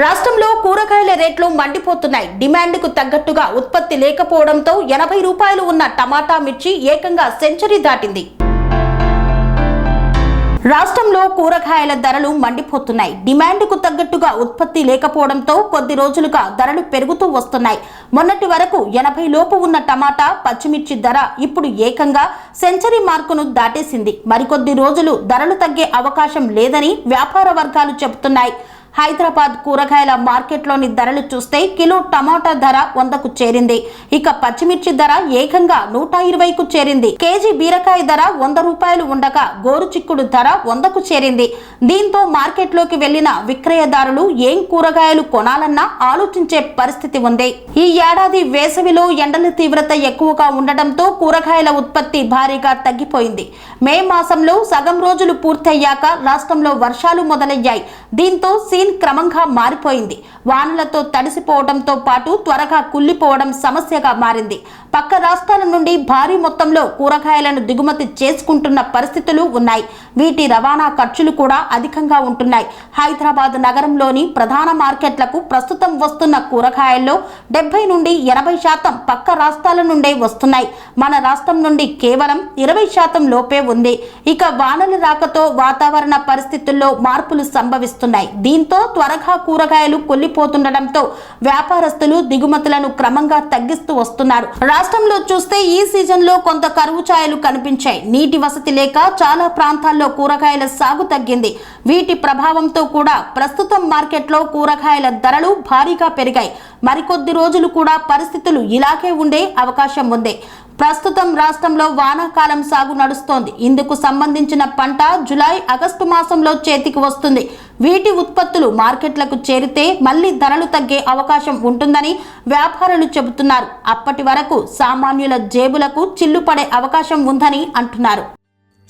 రాష్ట్రంలో కూరగాయల రేట్లు మండిపోతున్నాయి. డిమాండ్కు తగ్గట్టుగా ఉత్పత్తి లేకపోవడంతో ఎనభై రూపాయలు ఉన్న టమాటా మిర్చి ఏకంగా సెంచరీ దాటింది. రాష్ట్రంలో కూరగాయల ధరలు మండిపోతున్నాయి. డిమాండ్కు తగ్గట్టుగా ఉత్పత్తి లేకపోవడంతో కొద్ది రోజులుగా ధరలు పెరుగుతూ వస్తున్నాయి. మొన్నటి వరకు ఎనభై లోపు ఉన్న టమాటా పచ్చిమిర్చి ధర ఇప్పుడు ఏకంగా సెంచరీ మార్కును దాటేసింది. మరికొద్ది రోజులు ధరలు తగ్గే అవకాశం లేదని వ్యాపార వర్గాలు చెబుతున్నాయి. హైదరాబాద్ కూరగాయల మార్కెట్లోని ధరలు చూస్తే కిలో టమాటా ధర వందకు చేరింది. ఇక పచ్చిమిర్చి ధర ఏకంగా నూట ఇరవైకు చేరింది. కేజీ బీరకాయ ధర వంద రూపాయలు ఉండగా గోరు చిక్కుడు ధర వందకు చేరింది. దీంతో మార్కెట్లోకి వెళ్ళిన విక్రయదారులు ఏం కూరగాయలు కొనాలన్నా ఆలోచించే పరిస్థితి ఉంది. ఈ ఏడాది వేసవిలో ఎండల తీవ్రత ఎక్కువగా ఉండడంతో కూరగాయల ఉత్పత్తి భారీగా తగ్గిపోయింది. మే మాసంలో సగం రోజులు పూర్తయ్యాక రాష్ట్రంలో వర్షాలు మొదలయ్యాయి. దీంతో సీన్ క్రమంగా మారిపోయింది. వానలతో తడిసిపోవడంతో పాటు త్వరగా కుళ్ళిపోవడం సమస్యగా మారింది. పక్క రాష్ట్రాల నుండి భారీ మొత్తంలో కూరగాయలను దిగుమతి చేసుకుంటున్న పరిస్థితులు ఉన్నాయి. వీటి రవాణా ఖర్చులు కూడా అధికంగా ఉంటున్నాయి. హైదరాబాద్ నగరంలోని ప్రధాన మార్కెట్లకు ప్రస్తుతం వస్తున్న కూరగాయల్లో డెబ్బై నుండి ఎనభై శాతం పక్క రాష్ట్రాల నుండే వస్తున్నాయి. మన రాష్ట్రం నుండి కేవలం ఇరవై శాతం లోపే ఉంది. ఇక వానల రాకతో వాతావరణ పరిస్థితుల్లో మార్పులు సంభవిస్తున్నాయి. దీంతో త్వరగా కూరగాయలు కొల్లిపోతుండటంతో వ్యాపారస్తులు దిగుమతులను క్రమంగా తగ్గిస్తూ వస్తున్నారు. రాష్ట్రంలో చూస్తే ఈ సీజన్లో కొంత కరువు ఛాయలు కనిపించాయి. నీటి వసతి లేక చాలా ప్రాంతాల్లో కూరగాయల సాగు తగ్గింది. వీటి ప్రభావంతో కూడా ప్రస్తుతం మార్కెట్లో కూరగాయల ధరలు భారీగా పెరిగాయి. మరికొద్ది రోజులు కూడా పరిస్థితులు ఇలాగే ఉండే అవకాశం ఉంది. ప్రస్తుతం రాష్ట్రంలో వానాకాలం సాగు నడుస్తోంది. ఇందుకు సంబంధించిన పంట జులై ఆగస్టు మాసంలో చేతికి వస్తుంది. వీటి ఉత్పత్తులు మార్కెట్లకు చేరితే మళ్ళీ ధరలు తగ్గే అవకాశం ఉంటుందని వ్యాపారులు చెబుతున్నారు. అప్పటి వరకు సామాన్యుల జేబులకు చిల్లుపడే అవకాశం ఉందని అంటున్నారు.